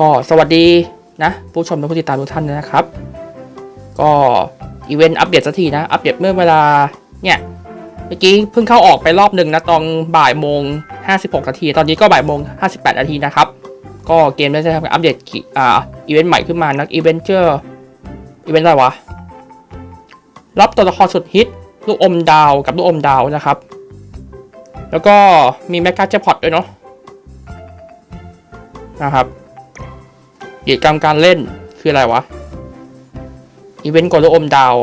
ก็สวัสดีนะผู้ชมและผู้ติดตามทุกท่านนะครับ ก็อีเวนต์อัปเดตสักทีนะ อัปเดตเมื่อเวลาเนี่ยเมื่อกี้เพิ่งเข้าออกไปรอบหนึ่งนะตอนบ่ายโมง 56 นาที ตอนนี้ก็บ่ายโมง 58 นาทีนะครับ ก็เกมได้ทำการอัปเดตอ่าอีเวนต์ใหม่ขึ้นมานะอีเวนต์เจออีเวนต์อะไรวะรับตัวละครสุดฮิตลูกอมดาวกับลูกอมดาวนะครับ แล้วก็มีแมกกาเจพอตด้วยเนาะนะครับ กิจกรรมการเล่นคืออะไรวะ อีเวนต์กดลูกอมดาว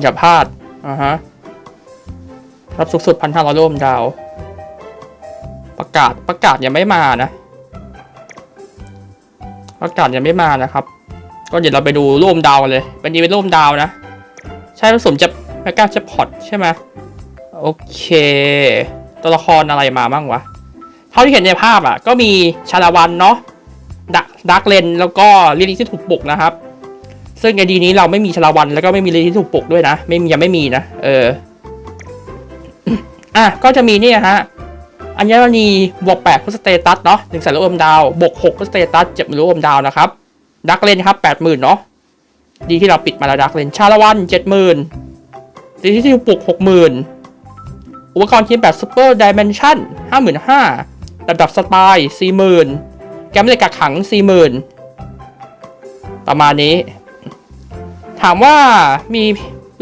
อย่าพลาด อ่าฮะ รับสูงสุดพันห้าร้อยลูกอมดาว ประกาศประกาศยังไม่มานะ ประกาศยังไม่มานะครับ ก็เดี๋ยวเราไปดูรูปดาวกันเลย เป็นอีเวนต์รูปดาวนะ ใช่ผสมจะแมกกาเจพอตใช่ไหมโอเค ตัวละครอะไรมาบ้างวะ เท่าที่เห็นในภาพอะก็มีชาลาวันเนาะดักดักเลนแล้วก็ลิลิที่ถูกปลุกนะครับ ซึ่งในดีนี้เราไม่มีชาลาวันแล้วก็ไม่มีลิลิที่ถูกปลุกด้วยนะ ไม่มียังไม่มีนะ เอออะก็จะมีเนี่ยฮะอัญมณีบวก8พุสเตตัสเนาะหนึ่งแสนลูกอมดาวบวก6พุสเตตัสเจ็ดลูกอมดาวนะครับดักเลนครับแปดหมื่นเนาะดีที่เราปิดมาแล้วดักเลนชาละวันเจ็ดหมื่นดีที่ถูกปลุกหกหมื่นอุปกรณ์ทีมแบบซูเปอร์ดิเมนชั่นห้าหมื่นห้า ระดับสปายสี่หมื่นแกมเหล็กกักขังสี่หมื่นประมาณนี้ ถามว่ามี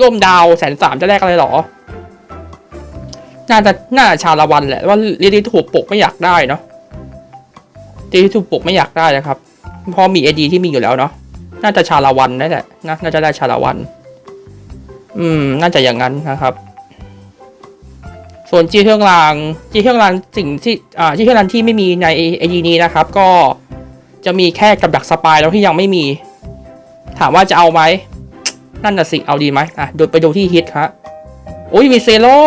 ร่มดาวแสนสามจะแลกอะไรหรอ น่าจะน่าจะชาละวันแหละว่าลิลิถูกปกไม่อยากได้เนาะลิลิถูกปกไม่อยากได้นะครับเพอมีเอดีที่มีอยู่แล้วเนาะน่าจะชาละวันนั่นแหละนะน่าจะได้ชาละวัน อืม น่าจะอย่างนั้นนะครับ ส่วนจีเครื่องรางจีเครื่องรางสิ่งที่อ่าจีเครื่องรางที่ไม่มีในไอดีนี้นะครับ ก็จะมีแค่กับดักสปายแล้วที่ยังไม่มี ถามว่าจะเอาไหมนั่นน่ะสิ เอาดีไหมอะดูไปดูที่ฮิตครับอุ้ยมีเซโร่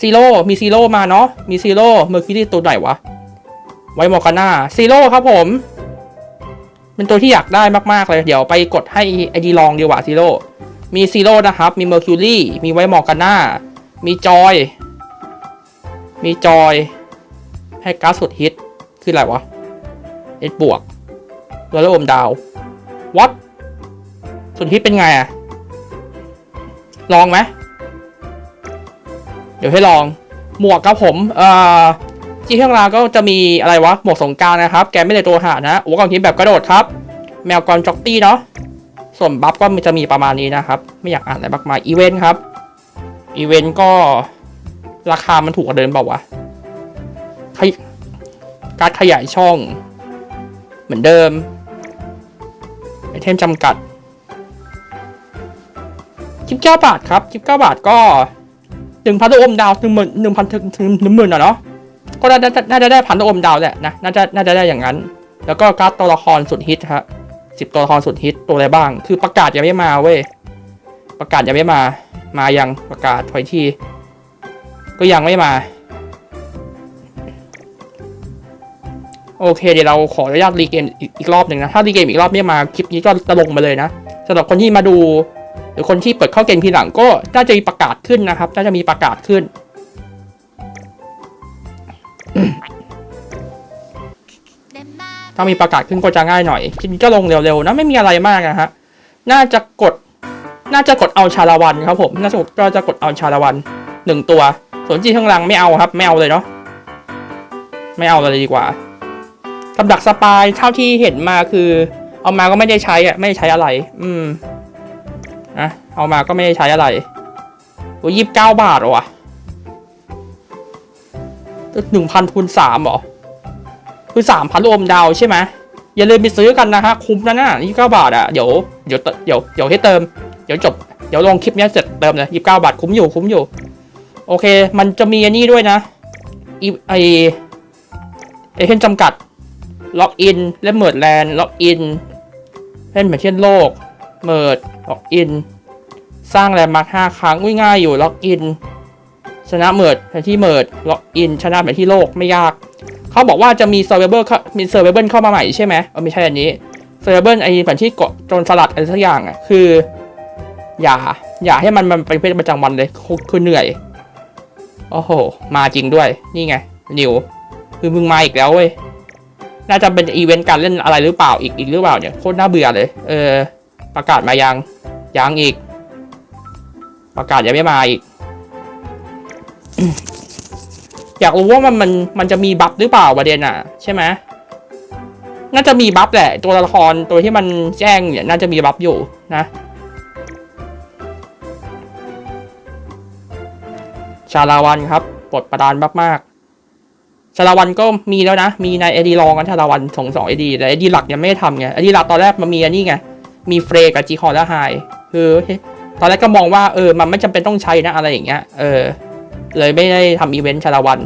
ซีโร่มีซีโร่มาเนาะมีซีโร่เมอร์คิวรี่ตัวไหนวะ ไว้มอร์กาน่าซีโร่ครับผม เป็นตัวที่อยากได้มากๆเลย เดี๋ยวไปกดให้ไอดีลองดีกว่าซีโร่มีซีโร่นะครับ มีเมอร์คิวรี่มีไว้มอร์กาน่า มีจอย มีจอย ให้การ์ดสุดฮิต คืออะไรวะ เอ็ดบวกตัวละอมดาววัดสุดฮิตเป็นไงอะลองไหม เดี๋ยวให้ลอง หมวกครับผม เอ่อที่เครื่องรางก็จะมีอะไรวะ หมวกสงการนะครับ แกไม่ได้ตัวหานะอุปกรณ์ทีแบบกระโดดครับ แมวกรจ็อกตี้เนาะ ส่วนบัฟก็จะมีประมาณนี้นะครับ ไม่อยากอ่านอะไรมากมายอีเวนต์ครับ อีเวนต์ก็ราคามันถูกกว่าเดิมเปล่าวะการขยายช่อง เหมือนเดิม ไอเทมจำกัดจิบเก้าบาทครับจิบเก้าบาทก็หนึ่งพันตัวอมดาวหนึ่งหมื่นหนึ่งพันถึงหนึ่งหมื่นอะเนาะก็น่าจะน่าจะได้พันตัวอมดาวแหละนะน่าจะน่าจะได้อย่างนั้น แล้วก็การ์ดตัวละครสุดฮิตฮะสิบตัวละครสุดฮิตตัวอะไรบ้าง คือประกาศยังไม่มาเว้ย ประกาศยังไม่มา มายังประกาศถอยทีก็ยังไม่มา โอเคเดี๋ยวเราขออนุญาตรีเกมอีกอีกรอบหนึ่งนะ ถ้ารีเกมอีกรอบไม่มาคลิปนี้ก็จะลงมาเลยนะสำหรับคนที่มาดู หรือคนที่เปิดเข้าเกมทีหลังก็น่าจะมีประกาศขึ้นนะครับ น่าจะมีประกาศขึ้น ถ้ามีประกาศขึ้นก็จะง่ายหน่อยคลิปนี้ก็ลงเร็วๆนะไม่มีอะไรมากนะฮะน่าจะกด น่าจะกดเอาชาละวันครับผม น่าจะก็จะกดเอาชาละวันหนึ่งตัว ส่วนจีข้างหลังไม่เอาครับ ไม่เอาเลยเนาะ ไม่เอาเลยดีกว่า กับดักสปายเท่าที่เห็นมาคือ เอามาก็ไม่ได้ใช้อะไม่ได้ใช้อะไร อืมนะเอามาก็ไม่ได้ใช้อะไรโอ้ยี่สิบเก้าบาทหรอวะหนึ่งพันคูณสามหรอ คือสามพันรวมดาวใช่ไหมอย่าลืมไปซื้อกันนะฮะ คุ้มนะน่ะยี่สิบเก้าบาทอะเดี๋ยวเดี๋ยวเดี๋ยวเดี๋ยวให้เติม เดี๋ยวจบ เดี๋ยวลงคลิปนี้เสร็จเติมเลยยี่สิบเก้าบาทคุ้มอยู่คุ้มอยู่ โอเค มันจะมีอันนี้ด้วยนะอีไอไอเทนจำกัด ล็อกอินและเมิร์ดแลนด์ล็อกอินเล่นเหมือนเช่นโลก เมิร์ดล็อกอิน สร้างแลนด์มาร์คห้าครั้งง่ายอยู่ล็อกอินชนะเมิร์ดแผนที่เมิร์ดล็อกอินชนะแผนที่โลกไม่ยาก เขาบอกว่าจะมีเซอร์เวเบิลมีเซอร์เวเบิลเข้ามาใหม่ใช่ไหมเออไม่ใช่อันนี้เซอร์เวเบิลไอ้แผนที่เกาะโจรสลัดอะไรสักอย่างอะคือ อย่า อย่าให้มันมันเป็นเพศประจำวันเลยคือคือเหนื่อย โอ้โห มาจริงด้วย นี่ไง นิว คือมึงมาอีกแล้วเว้ย น่าจะเป็นอีเวนต์การเล่นอะไรหรือเปล่าอีกอีกหรือเปล่าเนี่ย โคตรน่าเบื่อเลย เออ ประกาศมายัง ยังอีก ประกาศยังไม่มาอีก อยากรู้ว่ามันมันมันจะมีบัฟหรือเปล่าประเด็นอะ ใช่ไหมน่าจะมีบัฟแหละ ตัวละครตัวที่มันแจ้งเนี่ยน่าจะมีบัฟอยู่นะ ชาลาวันครับปลดประดานมากๆชาลาวันก็มีแล้วนะ มีในเอดีรองกันชาลาวันสองสองเอดีแต่เอดีหลักยังไม่ได้ทำไงเอดีหลักตอนแรกมันมีอันนี้ไงมีเฟรกับจีคอร์และไฮคือตอนแรกก็มองว่าเออมันไม่จำเป็นต้องใช้นะอะไรอย่างเงี้ยเออ เลยไม่ได้ทำอีเวนต์ชาลาวัน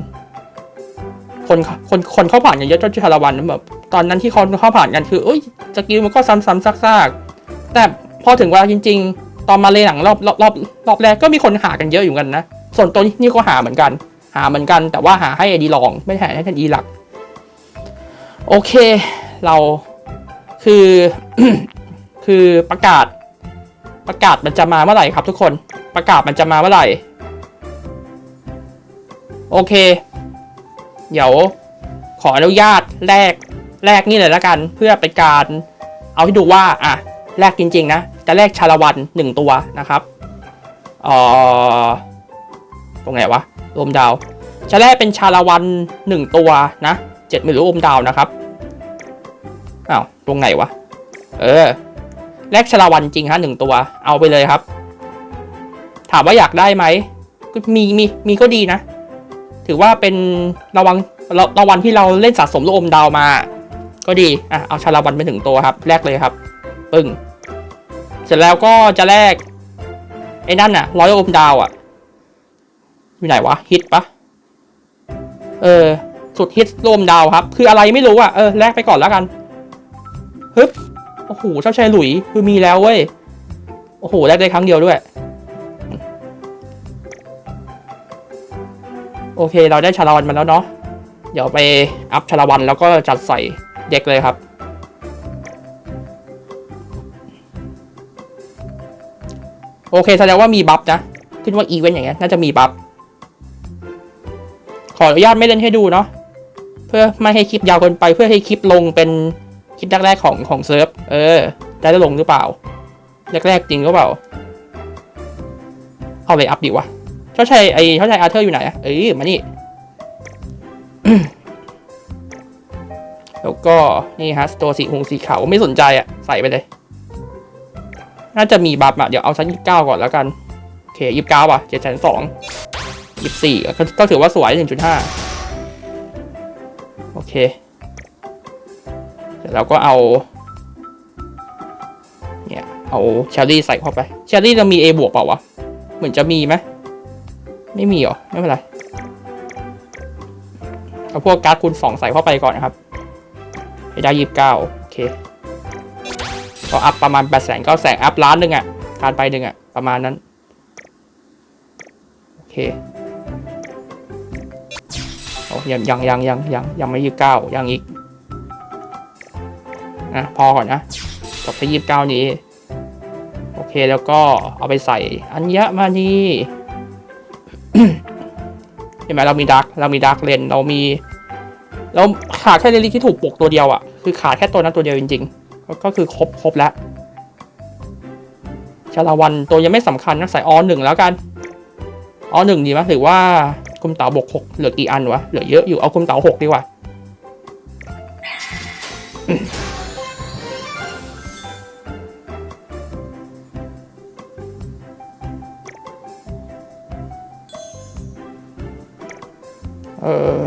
คนคนคนเข้าผ่านกันเยอะจนชาลาวันแบบตอนนั้นที่เขาเข้าผ่านกันคือเอ้ยสกิลมันก็ซ้ำๆซากๆแต่พอถึงเวลาจริง ๆ ตอนมาเลยหลังรอบรอบรอบรอบแรกก็มีคนหากันเยอะอยู่กันนะ ส่วนตัวนี้นี่ก็หาเหมือนกัน หาเหมือนกัน แต่ว่าหาให้ไอดีลองไม่หาให้ท่านอีหลัก โอเค เราคือ คือประกาศ ประกาศมันจะมาเมื่อไหร่ครับทุกคน ประกาศมันจะมาเมื่อไหร่ โอเค เดี๋ยวขออนุญาตแลกแลกนี่เลยละกัน เพื่อเป็นการเอาให้ดูว่าอะแลกจริง ๆ นะ จะแลกชาละวันหนึ่งตัวนะครับ เอ่อ ตรงไหนวะรวมดาวจะแลกเป็นชาละวันหนึ่งตัวนะเจ็ดหมื่นรวมดาวนะครับอ้าวตรงไหนวะเออแลกชาละวันจริงฮะหนึ่งตัว เอาไปเลยครับ ถามว่าอยากได้ไหมก็มีมีมีก็ดีนะ ถือว่าเป็นรางวัลรางวัลที่เราเล่นสะสมลูกอมดาวมา ก็ดีอะเอาชาละวันไปถึงตัวครับแลกเลยครับ ปึ้งเสร็จแล้วก็จะแลกไอ้นั่นน่ะร้อยอมดาวอะ อยู่ไหนวะฮิตปะเออ สุดฮิตรวมดาวครับ คืออะไรไม่รู้อะเออแลกไปก่อนแล้วกันฮึบโอ้โหเจ้าชายหลุยคือมีแล้วเว้ยโอ้โหแลกได้ครั้งเดียวด้วย โอเค เราได้ชาละวันมาแล้วเนาะเดี๋ยวไปอัพชาละวันแล้วก็จัดใส่เด็กเลยครับโอเคแสดงว่ามีบัฟนะ ขึ้นว่าอีเวนต์อย่างเงี้ยน่าจะมีบัฟ ขออนุญาตไม่เล่นให้ดูเนาะเพื่อไม่ให้คลิปยาวเกินไปเพื่อให้คลิปลงเป็นคลิปแรกๆของของเซิร์ฟเออได้ลงหรือเปล่าแรกๆจริงหรือเปล่าเอาไปอัพดิวะเจ้าชายไอเจ้าชายอาร์เธอร์อยู่ไหนอะเอ้ยมานี่แล้วก็นี่ฮะตัวสีหงสีขาวไม่สนใจอะใส่ไปเลย น่าจะมีบัฟอะเดี๋ยวเอาชั้นยี่สิบเก้าก่อนแล้วกันโอเคยี่สิบเก้าป่ะเจ็ดแสนสอง ยี่สิบสี่ก็ถือว่าสวยหนึ่งจุดห้าโอเคเสร็จแล้วก็เอา เนี่ย เอาเชอรี่ใส่เข้าไปเชอรี่จะมี A บวกเปล่าวะ เหมือนจะมีไหมไม่มีหรอ ไม่เป็นไร เอาพวกการ์ดคูณสองใส่เข้าไปก่อนนะครับให้ได้ยี่สิบเก้าโอเค ก็อัพประมาณแปดแสนก็แสนอัพล้านหนึ่งอะการไปหนึ่งอะ ประมาณนั้น โอเค ยังยังยังยังยังยังไม่ยี่สิบเก้ายังอีกนะพอก่อนนะจบที่ยี่สิบเก้านี้ โอเคแล้วก็เอาไปใส่อัญญมานีเห็นไหมเรามีดักเรามีดักเลนเรามีเราขาดแค่เรลิที่ถูกปลุกตัวเดียวอะ่ะคือขาดแค่ตัวนั้นตัวเดียวจริงๆ ก็คือครบครบแล้วชาลาวันตัวยังไม่สำคัญนะใส่อหนึ่งแล้วกันอหนึ่งดีไหมหรือว่า คุมเต๋าบวกหกเหลือกี่อันวะ เหลือเยอะอยู่เอาคุมเต๋าหกดีกว่า เออ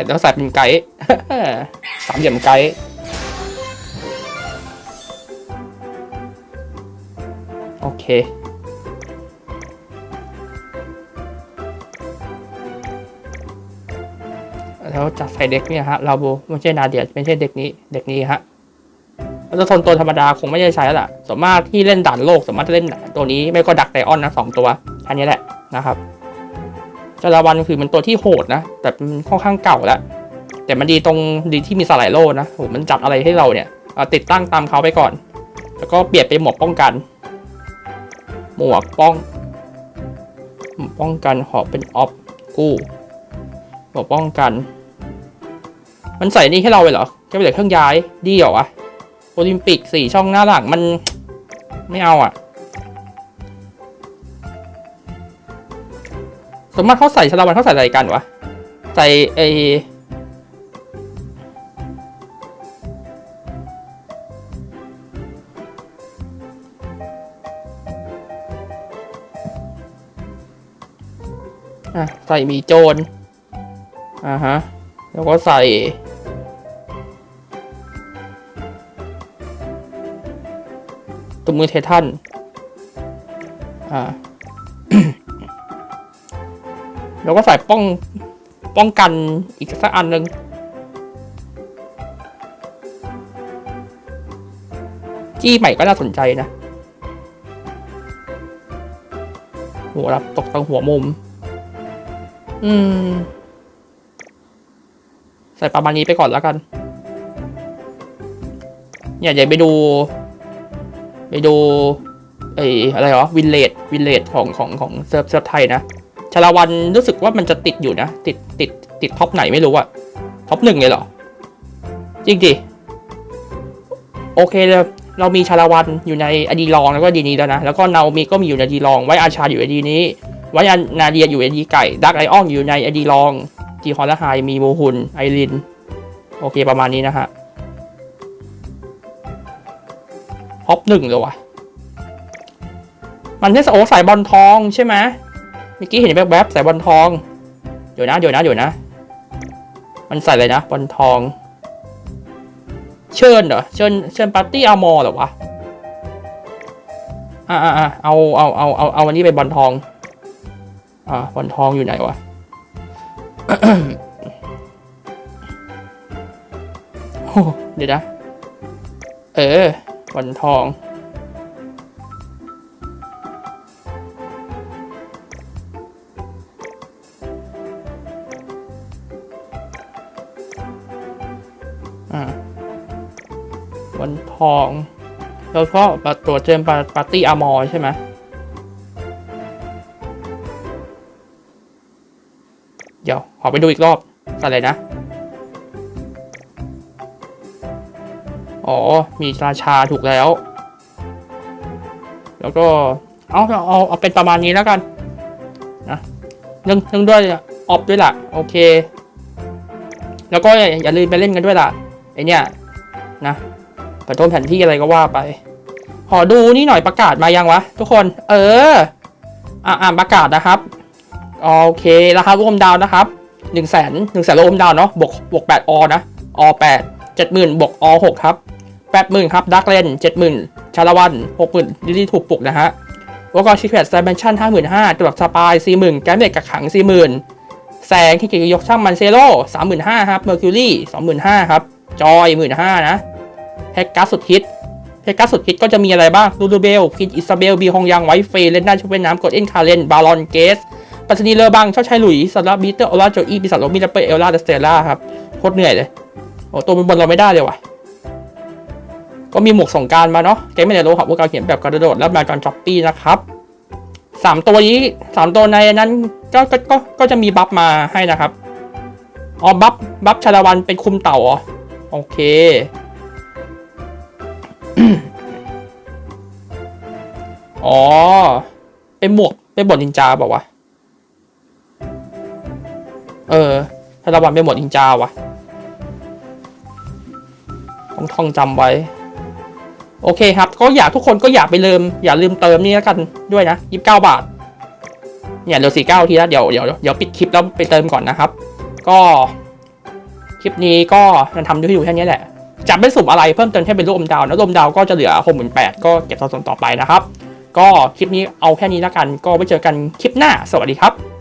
ใส่แล้วใส่เป็นไกด์สามเหลี่ยมไกด์โอเค แล้วจากใส่เด็กเนี่ยฮะ เราไม่ใช่นาเดียไม่ใช่เด็กนี้ เด็กนี้ฮะแล้วจะทนตัวธรรมดาคงไม่ได้ใช้แล้วล่ะส่วนมากที่เล่นด่านโลกสามารถจะเล่นตัวนี้ไม่ก็ดักไดออนนะสองตัวอันนี้แหละนะครับ จาราวันคือมันตัวที่โหดนะ แต่มันค่อนข้างเก่าแล้ว แต่มันดีตรงดีที่มีสไลโล่นะโหมันจัดอะไรให้เราเนี่ยติดตั้งตามเขาไปก่อน แล้วก็เปลี่ยนเป็นหมวกป้องกัน หมวกป้อง ป้องกันขอเป็นออฟกู้หมวกป้องกัน มันใส่นี่ให้เราเลยเหรอแค่เป็นเหลือเครื่องย้ายดีเหรอวะโอลิมปิกสี่ช่องหน้าหลังมันไม่เอาอะ มมติเขาใส่ชาละวันเขาใส่อะไรกันวะ ใส่ไออะใส่มีโจรอ่าฮะ แล้วก็ใส่ตุ่มมือเททันอ่า แล้วก็ใส่ป้องป้องกันอีกสักอันหนึ่งจี้ใหม่ก็น่าสนใจนะหัวรับตกตรงหัวมุม อืม ใส่ประมาณนี้ไปก่อนแล้วกัน เนี่ยเดี๋ยวไปดู ไปดูไอ้อะไรวะวินเลดวินเลดของของของเซิร์ฟเซิร์ฟไทยนะ ชาลาวันรู้สึกว่ามันจะติดอยู่นะ ติดติดติดท็อปไหนไม่รู้อะท็อปหนึ่งเลยเหรอ จริงดิโอเคเลยเรามีชาลาวันอยู่ในอดีลองแล้วก็ดีนี้แล้วนะ แล้วก็เนามีก็มีอยู่ในอดีลอง ไว้อาชาอยู่ในดีนี้ ไว้อนาเดียอยู่ในดีไก่ดักไอออนอยู่ในอดีลอง จีฮอนและไฮมีโมฮุนไอริน โอเคประมาณนี้นะฮะท็อปหนึ่งเลยวะมันใช่โอสายบอลทองใช่ไหม เมื่อกี้เห็นแวบๆใส่บอลทองเดี๋ยวนะเดี๋ยวนะเดี๋ยวนะ มันใส่อะไรนะบอลทอง เชิญเหรอเชิญเชิญปาร์ตี้อามอเหรอวะอ่าอ่าเอาเอาเอาเอาเอาวันนี้ไปบอลทอง อ่าบอลทองอยู่ไหนวะโอ้เดี๋ยวนะ เออบอลทอง วันทอง แล้วก็บัตรตัวเจมปาปาร์ตี้อามอใช่ไหมเดี๋ยว ขอไปดูอีกรอบอะไรนะ อ๋อ มีราชาถูกแล้ว แล้วก็เอาเอาเอาเอาเป็นประมาณนี้แล้วกันนะเรื่องเรื่องด้วยออฟด้วยล่ะ โอเค แล้วก็อย่าลืมไปเล่นกันด้วยล่ะไอเนี่ยนะ ประต้นแผนที่อะไรก็ว่าไป ขอดูนี่หน่อยประกาศมายังวะ ทุกคน เออ อ่าอ่านประกาศนะครับ โอเค ราคาร่วมดาวนะครับหนึ่งแสนหนึ่งแสนร่วมดาวเนาะ บวกบวกแปดอนะอแปดเจ็ดหมื่นบวกอหกครับแปดหมื่นครับดักเลนเจ็ดหมื่นชาละวันหกหมื่นลิลี่ถูกปลุกนะฮะวอกอชิเคตไซเบนชั่นห้าหมื่นห้าตัวแบบสปายสี่หมื่นแกมเมกกักขังสี่หมื่นแสงที่เกี่ยวยกช่างมันเซโร่สามหมื่นห้าครับเมอร์คิวรี่สองหมื่นห้าครับ จอยหมื่นห้านะ แฮกกัสสุดฮิตแฮกกัสสุดฮิตก็จะมีอะไรบ้างลูดูเบลคินอิซาเบลบีฮองยังไวท์เฟย์เลนด้าชุบเวนน้ำกดเอ็นคาเลนบาลอนเกสปัสนีเลอบังเช่าชายหลุยส์สลับบีเตอร์โอลาโจอีปีศาจโรมิลเปอร์เอลล่าเดสเตล่าครับโคตรเหนื่อยเลยโอ้ตัวมันบนเราไม่ได้เลยว่ะก็มีหมวกสงการมาเนาะเกมไม่ได้โลหะพวกการเขียนแบบกระโดดและมาการจ็อปปี้นะครับสามตัวนี้สามตัวในนั้นก็ก็ก็ก็จะมีบัฟมาให้นะครับ อ๋อ บัฟ บัฟชาลวันเป็นคุมเต่าอ๋อ โอเค อ๋อเป็นหมวกเป็นบทนินจาบอกว่าวะเออชาละวันเป็นบทนินจาวะต้องท่องจำไว้ โอเคครับ ก็อยากทุกคนก็อย่าไปลืม อย่าลืมเติมนี่แล้วกันด้วยนะยี่สิบเก้าบาท เนี่ยเหลือสี่เก้าทีแล้วเดี๋ยวเดี๋ยวเดี๋ยวปิดคลิปแล้วไปเติมก่อนนะครับ ก็ คลิปนี้ก็จะทำด้วยอยู่แค่นี้แหละ จะไม่สุ่มอะไรเพิ่มเติมแค่เป็นรูปอมดาวนะรูปอมดาวก็จะเหลือหกหมื่นแปดก็เก็บสะสมต่อไปนะครับ ก็คลิปนี้เอาแค่นี้แล้วกัน ก็ไว้เจอกันคลิปหน้า สวัสดีครับ